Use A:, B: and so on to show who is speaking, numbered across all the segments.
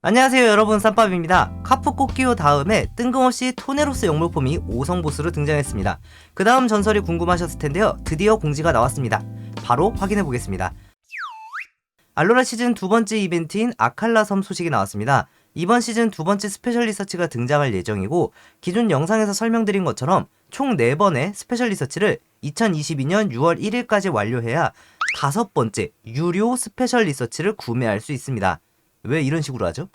A: 안녕하세요 여러분. 쌈밥입니다. 카프 꽃기호 다음에 뜬금없이 토네로스 영물폼이 5성 보스로 등장했습니다. 그 다음 전설이 궁금하셨을 텐데요. 드디어 공지가 나왔습니다. 바로 확인해 보겠습니다. 알로라 시즌 두 번째 이벤트인 아칼라 섬 소식이 나왔습니다. 이번 시즌 두 번째 스페셜 리서치가 등장할 예정이고 기존 영상에서 설명드린 것처럼 총 4번의 스페셜 리서치를 2022년 6월 1일까지 완료해야 다섯 번째 유료 스페셜 리서치를 구매할 수 있습니다 왜 이런 식으로 하죠?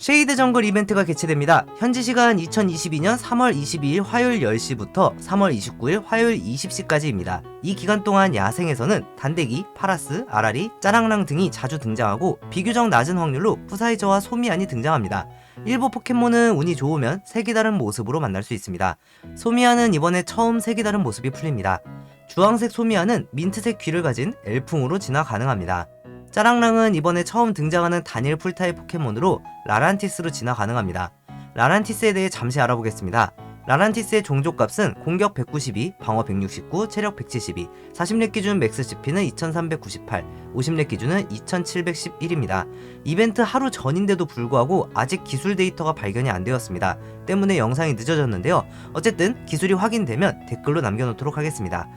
A: 쉐이드 정글 이벤트가 개최됩니다. 현지 시간 2022년 3월 22일 화요일 10시부터 3월 29일 화요일 20시까지입니다. 이 기간 동안 야생에서는 단대기, 파라스, 아라리, 짜랑랑 등이 자주 등장하고 비교적 낮은 확률로 푸사이저와 소미안이 등장합니다. 일부 포켓몬은 운이 좋으면 색이 다른 모습으로 만날 수 있습니다. 소미안은 이번에 처음 색이 다른 모습이 풀립니다. 주황색 소미안은 민트색 귀를 가진 엘풍으로 진화 가능합니다. 짜랑랑은 이번에 처음 등장하는 단일 풀타입 포켓몬으로 라란티스로 진화 가능합니다. 라란티스에 대해 잠시 알아보겠습니다. 라란티스의 종족값은 공격 192, 방어 169, 체력 172, 40렙 기준 맥스 CP는 2398, 50렙 기준은 2711입니다. 이벤트 하루 전인데도 불구하고 아직 기술 데이터가 발견이 안 되었습니다. 때문에 영상이 늦어졌는데요. 어쨌든 기술이 확인되면 댓글로 남겨놓도록 하겠습니다.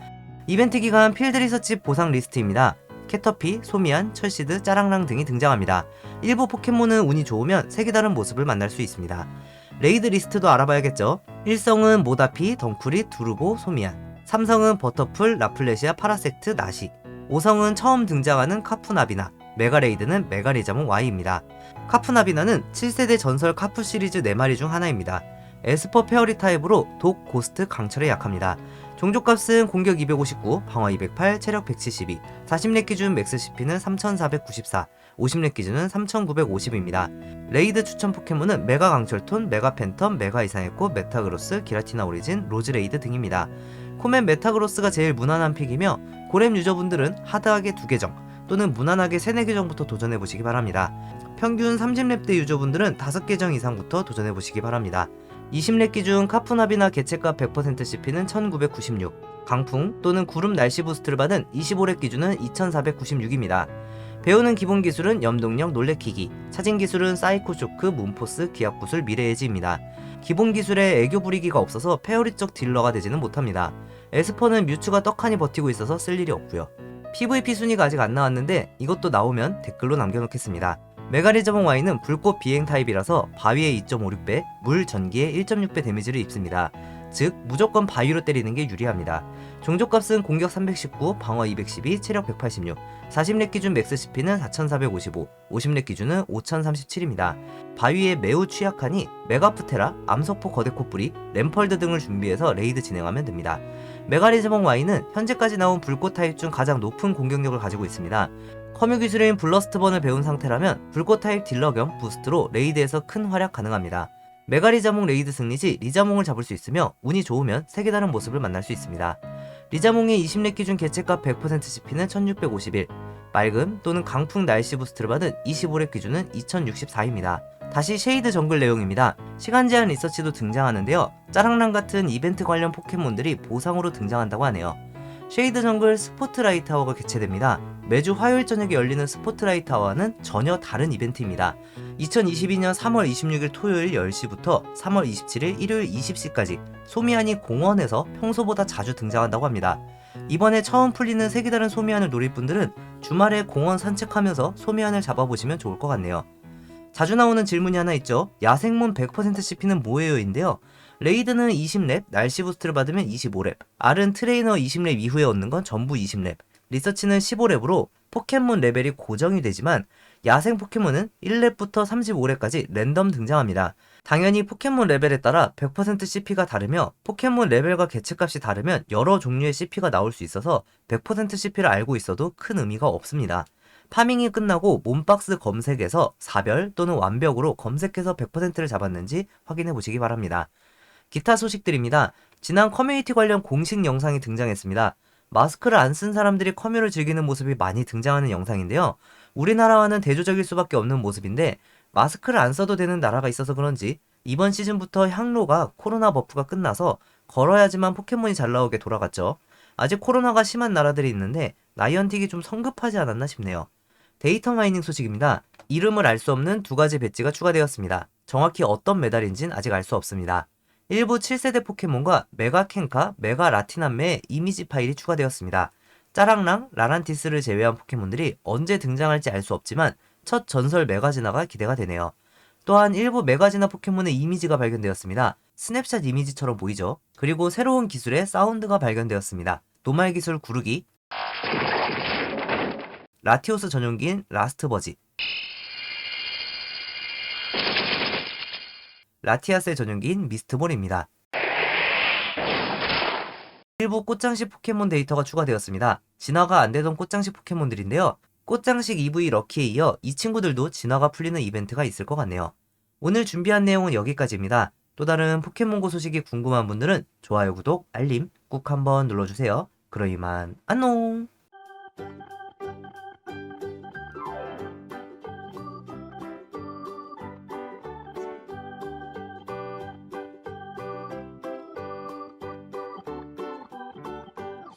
A: 이벤트 기간 필드 리서치 보상 리스트입니다. 캐터피, 소미안, 철시드, 짜랑랑 등이 등장합니다. 일부 포켓몬은 운이 좋으면 색이 다른 모습을 만날 수 있습니다. 레이드 리스트도 알아봐야겠죠. 1성은 모다피, 덩쿠리, 두르보, 소미안 3성은 버터풀, 라플레시아, 파라섹트, 나시 5성은 처음 등장하는 카푸나비나 메가레이드는 메가리자몽 Y입니다. 카푸나비나는 7세대 전설 카푸 시리즈 4마리 중 하나입니다. 에스퍼 페어리 타입으로 독, 고스트, 강철에 약합니다. 종족값은 공격 259, 방어 208, 체력 172, 40렙 기준 맥스 CP는 3494, 50렙 기준은 3950입니다. 레이드 추천 포켓몬은 메가 강철톤, 메가 팬텀, 메가 이상의 꽃, 메타그로스, 기라티나 오리진, 로즈레이드 등입니다. 코멘 메타그로스가 제일 무난한 픽이며 고렘 유저분들은 하드하게 두 계정 또는 무난하게 3, 4계정부터 도전해보시기 바랍니다. 평균 30렙대 유저분들은 5계정 이상부터 도전해보시기 바랍니다. 20렙 기준 카푸나비나 개체값 100% CP는 1996, 강풍 또는 구름 날씨 부스트를 받은 25렙 기준은 2496입니다. 배우는 기본 기술은 염동력 놀래키기, 차진 기술은 사이코 쇼크, 문포스, 기압 구슬, 미래의지입니다. 기본 기술에 애교 부리기가 없어서 페어리적 딜러가 되지는 못합니다. 에스퍼는 뮤츠가 떡하니 버티고 있어서 쓸 일이 없고요. PVP 순위가 아직 안 나왔는데 이것도 나오면 댓글로 남겨놓겠습니다. 메가리저봉 Y는 불꽃 비행 타입이라서 바위의 2.56배, 물 전기의 1.6배 데미지를 입습니다. 즉 무조건 바위로 때리는 게 유리합니다. 종족값은 공격 319, 방어 212, 체력 186, 40렙 기준 맥스 CP는 4455, 50렙 기준은 5037입니다. 바위에 매우 취약하니 메가프테라, 암석포 거대코뿌리, 램펄드 등을 준비해서 레이드 진행하면 됩니다. 메가리즈몽 Y는 현재까지 나온 불꽃 타입 중 가장 높은 공격력을 가지고 있습니다. 커뮤 기술인 블러스트번을 배운 상태라면 불꽃 타입 딜러 겸 부스트로 레이드에서 큰 활약 가능합니다. 메가 리자몽 레이드 승리 시 리자몽을 잡을 수 있으며 운이 좋으면 색이 다른 모습을 만날 수 있습니다. 리자몽의 20렙 기준 개체값 100% CP는 1651, 맑음 또는 강풍 날씨 부스트를 받은 25렙 기준은 2064입니다. 다시 쉐이드 정글 내용입니다. 시간 제한 리서치도 등장하는데요. 짜랑랑 같은 이벤트 관련 포켓몬들이 보상으로 등장한다고 하네요. 쉐이드 정글 스포트라이트 아워가 개최됩니다. 매주 화요일 저녁에 열리는 스포트라이트 아워는 전혀 다른 이벤트입니다. 2022년 3월 26일 토요일 10시부터 3월 27일 일요일 20시까지 소미안이 공원에서 평소보다 자주 등장한다고 합니다. 이번에 처음 풀리는 색이 다른 소미안을 노릴 분들은 주말에 공원 산책하면서 소미안을 잡아보시면 좋을 것 같네요. 자주 나오는 질문이 하나 있죠. 야생몬 100% CP는 뭐예요?인데요. 레이드는 20렙, 날씨 부스트를 받으면 25렙, R은 트레이너 20렙 이후에 얻는 건 전부 20렙, 리서치는 15렙으로 포켓몬 레벨이 고정이 되지만 야생 포켓몬은 1렙부터 35렙까지 랜덤 등장합니다. 당연히 포켓몬 레벨에 따라 100% CP가 다르며 포켓몬 레벨과 개체값이 다르면 여러 종류의 CP가 나올 수 있어서 100% CP를 알고 있어도 큰 의미가 없습니다. 파밍이 끝나고 몸박스 검색에서 사별 또는 완벽으로 검색해서 100%를 잡았는지 확인해 보시기 바랍니다. 기타 소식들입니다. 지난 커뮤니티 관련 공식 영상이 등장했습니다. 마스크를 안 쓴 사람들이 커뮤를 즐기는 모습이 많이 등장하는 영상인데요. 우리나라와는 대조적일 수밖에 없는 모습인데 마스크를 안 써도 되는 나라가 있어서 그런지 이번 시즌부터 향로가 코로나 버프가 끝나서 걸어야지만 포켓몬이 잘 나오게 돌아갔죠. 아직 코로나가 심한 나라들이 있는데 나이언틱이 좀 성급하지 않았나 싶네요. 데이터 마이닝 소식입니다. 이름을 알 수 없는 두 가지 배지가 추가되었습니다. 정확히 어떤 메달인지는 아직 알 수 없습니다. 일부 7세대 포켓몬과 메가 켄카, 메가 라티남매의 이미지 파일이 추가되었습니다. 짜랑랑, 라란티스를 제외한 포켓몬들이 언제 등장할지 알 수 없지만 첫 전설 메가지나가 기대가 되네요. 또한 일부 메가지나 포켓몬의 이미지가 발견되었습니다. 스냅샷 이미지처럼 보이죠? 그리고 새로운 기술의 사운드가 발견되었습니다. 노말 기술 구르기, 라티오스 전용기인 라스트버지, 라티아스의 전용기인 미스트볼입니다. 일부 꽃장식 포켓몬 데이터가 추가되었습니다. 진화가 안 되던 꽃장식 포켓몬들인데요. 꽃장식 EV 럭키에 이어 이 친구들도 진화가 풀리는 이벤트가 있을 것 같네요. 오늘 준비한 내용은 여기까지입니다. 또 다른 포켓몬고 소식이 궁금한 분들은 좋아요, 구독, 알림 꾹 한번 눌러주세요. 그럼 이만 안녕!